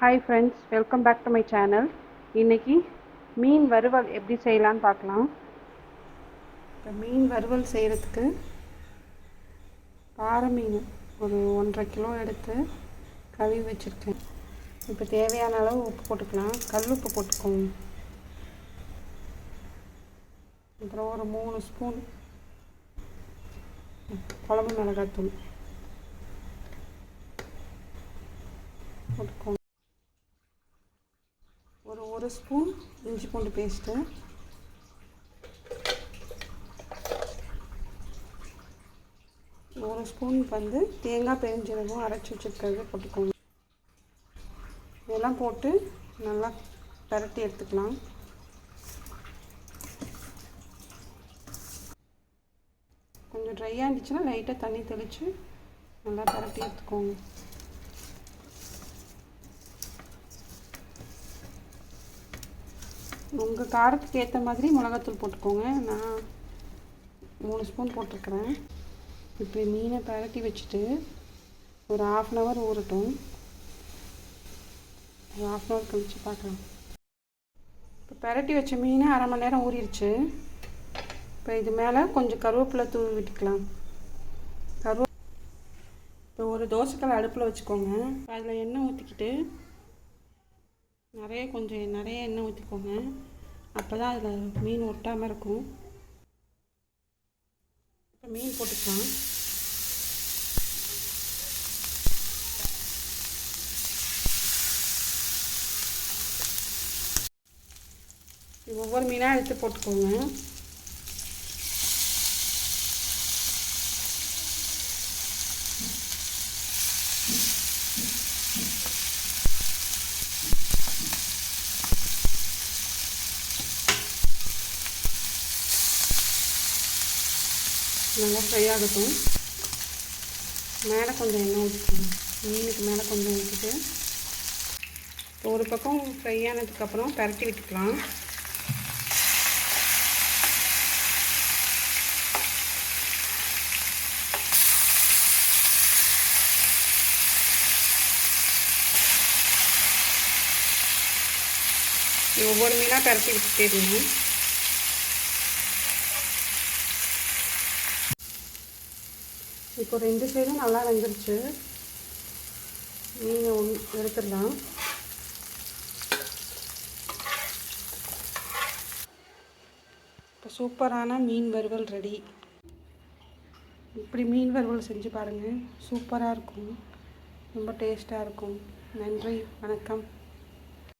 Hi friends welcome back to my channel இன்றைக்கி மீன் வறுவல் எப்படி செய்யலான்னு பார்க்கலாம். இப்போ மீன் வறுவல் செய்கிறதுக்கு பாறை மீன் ஒரு ஒன்றரை கிலோ எடுத்து கழுவி வச்சுருக்கேன். இப்போ தேவையான அளவு உப்பு போட்டுக்கலாம். கல் உப்பு போட்டுக்கோங்க. அப்புறம் ஒரு மூணு ஸ்பூன் குழம்பு மிளகாத்தூள் போட்டுக்கோங்க. ஒரு ஸ்பூன் இஞ்சி பூண்டு பேஸ்ட்டு. ஒரு ஸ்பூன் வந்து தேங்காய் பெருஞ்சீரகம் அரைச்சி வச்சுருக்கிறது போட்டுக்கோங்க. இதெல்லாம் போட்டு நல்லா பரட்டி எடுத்துக்கலாம். கொஞ்சம் ட்ரையாக இருந்துச்சுன்னா லைட்டாக தண்ணி தெளித்து நல்லா பரட்டி எடுத்துக்கோங்க. உங்கள் காரத்துக்கு ஏற்ற மாதிரி மிளகாத்தூள் போட்டுக்கோங்க. நான் மூணு ஸ்பூன் போட்டிருக்கிறேன். இப்போ மீனை பரட்டி வச்சுட்டு ஒரு ஆஃப் அன் ஹவர் ஊறட்டும். ஒரு ஆஃப் அன் ஹவர் கழித்து பார்க்கலாம். இப்போ பரட்டி வச்ச மீன் அரை மணி நேரம் ஊறிடுச்சு. இப்போ இது மேலே கொஞ்சம் கருவேப்பிலை தூவி விட்டுக்கலாம். கருவே இப்போ ஒரு தோசைக்கல் அடுப்பில் வச்சுக்கோங்க. அதில் எண்ணெய் ஊற்றிக்கிட்டு நிறைய கொஞ்சம் நிறைய எண்ணெய் ஊற்றிக்கோங்க அப்போ தான் அதில் மீன் ஒட்டாமல் இருக்கும். இப்போ மீன் போட்டுக்கலாம். ஒவ்வொரு மீனாக எடுத்து போட்டுக்கோங்க. நல்லா ஃப்ரை ஆகட்டும். மேலே கொஞ்சம் எண்ணெய் ஊற்றிக்கணும் மீனுக்கு மேலே கொஞ்சம் ஊற்றிட்டு ஒரு பக்கம் ஃப்ரை ஆனதுக்கப்புறம் பரட்டி விட்டுக்கலாம். ஒவ்வொரு மீனாக பரட்டி விட்டுட்டே இருக்கணும் இப்போ ரெண்டு சைடும் நல்லா வெந்துருச்சு. மீன் ஒன்று எடுத்துடலாம். இப்போ சூப்பரான மீன் வறுவல் ரெடி. இப்படி மீன் வறுவல் செஞ்சு பாருங்கள் சூப்பராக இருக்கும். ரொம்ப டேஸ்ட்டாக இருக்கும். நன்றி. வணக்கம்.